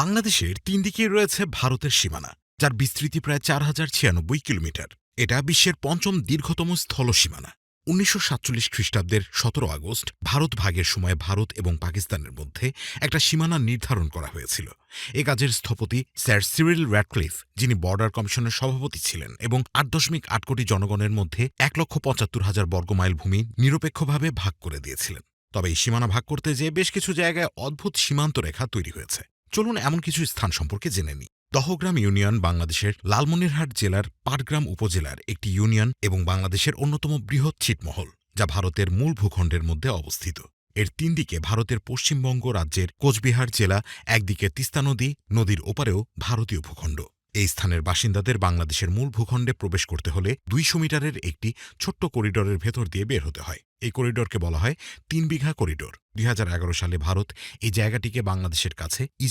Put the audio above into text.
বাংলাদেশের তিন দিকে রয়েছে ভারতের সীমানা, যার বিস্তৃতি প্রায় চার হাজার ছিয়ানব্বই কিলোমিটার। এটা বিশ্বের পঞ্চম দীর্ঘতম স্থল সীমানা। উনিশশো সাতচল্লিশ খ্রিস্টাব্দের সতেরো আগস্ট ভারত ভাগের সময় ভারত এবং পাকিস্তানের মধ্যে একটা সীমানা নির্ধারণ করা হয়েছিল। এ কাজের স্থপতি স্যার সিরিল র্যাডক্লিফ, যিনি বর্ডার কমিশনের সভাপতি ছিলেন এবং আট দশমিক আট কোটি জনগণের মধ্যে এক লক্ষ পঁচাত্তর হাজার বর্গমাইল ভূমি নিরপেক্ষভাবে ভাগ করে দিয়েছিলেন। তবে এই সীমানা ভাগ করতে যেয়ে বেশ কিছু জায়গায় অদ্ভুত সীমান্ত রেখা তৈরি হয়েছে। চলুন এমন কিছু স্থান সম্পর্কে জেনে নিই। দহগ্রাম ইউনিয়ন বাংলাদেশের লালমনিরহাট জেলার পাটগ্রাম উপজেলার একটি ইউনিয়ন এবং বাংলাদেশের অন্যতম বৃহৎ ছিটমহল, যা ভারতের মূল ভূখণ্ডের মধ্যে অবস্থিত। এর তিন দিকে ভারতের পশ্চিমবঙ্গ রাজ্যের কোচবিহার জেলা, একদিকে তিস্তা নদী, নদীর ওপারেও ভারতীয় ভূখণ্ড। এই স্থানের বাসিন্দাদের বাংলাদেশের মূল ভূখণ্ডে প্রবেশ করতে হলে দুইশো মিটারের একটি ছোট্ট করিডোরের ভেতর দিয়ে বের হতে হয়। এই করিডোরকে বলা হয় তিন বিঘা করিডোর। দুই হাজার এগারো সালে ভারত এই জায়গাটিকে বাংলাদেশের কাছে ইজারা